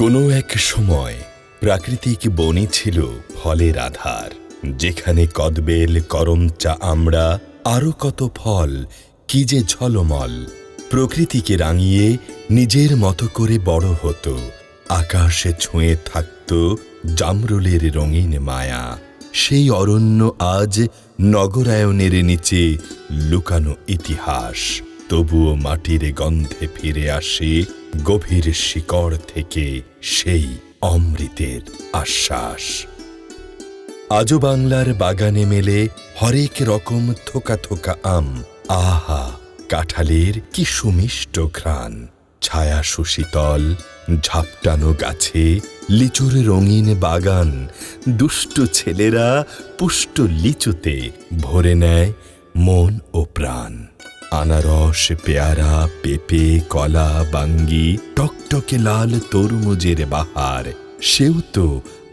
কোনো এক সময় প্রাকৃতিক বনই ছিল ফলের আধার, যেখানে কদবেল করমচা আমরা, আরও কত ফল, কি যে ঝলমল, প্রকৃতিকে রাঙিয়ে নিজের মতো করে বড় হতো, আকাশে ছুঁয়ে থাকত জামরুলের রঙিন মায়া, সেই অরণ্য আজ নগরায়নের নিচে লুকানো ইতিহাস, তবুও মাটির গন্ধে ফিরে আসে গভীর শিকড় থেকে সেই অমৃতের আশ্বাস। আজও বাংলার বাগানে মেলে হরেক রকম থোকা থোকা আম। আহা, কাঁঠালের কি সুমিষ্ট ঘ্রাণ। ছায়া সুশীতল, ঝাপটানো গাছে লিচুর রঙিন বাগান। দুষ্ট ছেলেরা পুষ্ট লিচুতে ভরে নেয় মন ও প্রাণ। আনারস, পেয়ারা, পেঁপে, কলা, বাঙ্গি, টকটকে লাল তরমুজের বাহার, সেও তো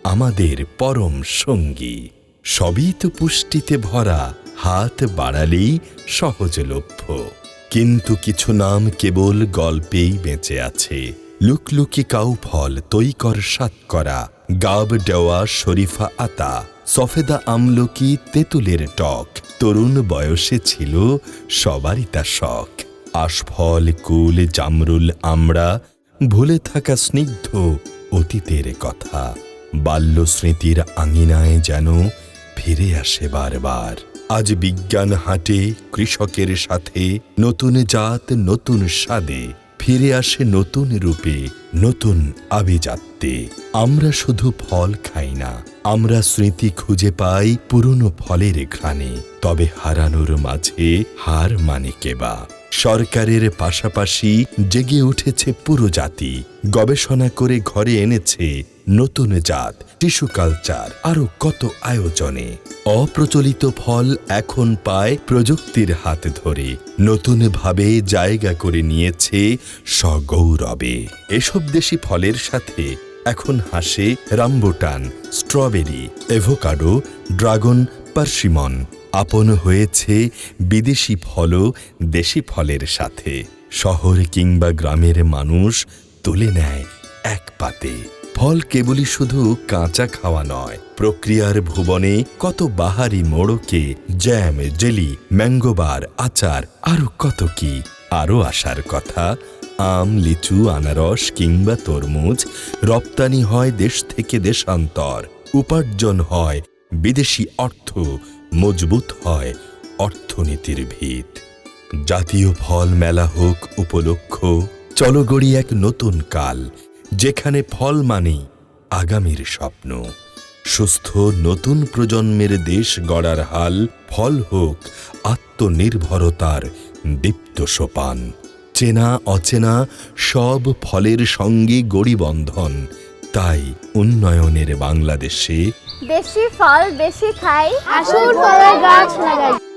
আমাদের পরম সঙ্গী। সবই তো পুষ্টিতে ভরা, হাত বাড়ালেই সহজলভ্য। কিন্তু কিছু নাম কেবল গল্পেই বেঁচে আছে। লুকলুকি কাউ ফল তৈকর সাতকরা গাব ডেওয়া শরীফা আতা, সফেদা আমলকি তেঁতুলের টক। তরুণ বয়সে ছিল সবারই তা শখ। আশফল, কুল, জামরুল আমরা ভুলে থাকা স্নিগ্ধ অতীতের কথা। বাল্য স্মৃতির আঙিনায় যেন ফিরে আসে বারবার। আজ বিজ্ঞান হাটে কৃষকের সাথে নতুন জাত, নতুন স্বাদে ফিরে আসে নতুন রূপে, নতুন আভিজাত্যে। আমরা শুধু ফল খাই না, আমরা স্মৃতি খুঁজে পাই পুরনো ফলের ঘ্রাণে। তবে হারানোর মাঝে হার মানে কেবা সরকারের পাশাপাশি জেগে উঠেছে পুরো জাতি, গবেষণা করে ঘরে এনেছে নতুন জাত টিস্যু কালচার আরও কত আয়োজনে। অপ্রচলিত ফল এখন পায় প্রযুক্তির হাত ধরে। নতুনভাবে জায়গা করে নিয়েছে সগৌরবে। এসব দেশি ফলের সাথে এখন হাসে rambutan, strawberry, avocado, dragon, persimmon. আপন হয়েছে বিদেশি ফলও দেশি ফলের সাথে। শহর কিংবা গ্রামের মানুষ তুলে নেয় এক পাতে। ফল কেবলই শুধু কাঁচা খাওয়া নয়, প্রক্রিয়ার ভুবনে কত বাহারি মোড়কে জ্যাম, জেলি ম্যাঙ্গোবার আচার, আরও কত কি। আরও আসার কথা, আম, লিচু, আনারস কিংবা তরমুজ রপ্তানি হয় দেশ থেকে দেশান্তর। উপার্জন হয় বিদেশি অর্থ, মজবুত হয় অর্থনীতির ভিত। জাতীয় ফল মেলা হোক উপলক্ষ, চলো গড়ি এক নতুন কাল। যেখানে ফল মানেই আগামীর স্বপ্ন। সুস্থ নতুন প্রজন্মের দেশ গড়ার হাল ফল হোক, আত্মনির্ভরতার দীপ্ত সোপান। চেনা, অচেনা, সব ফলের সঙ্গে গড়িবন্ধন, তাই উন্নয়নের বাংলাদেশে বেশি ফল বেশি খাই। আসুন ফলের গাছ লাগাই।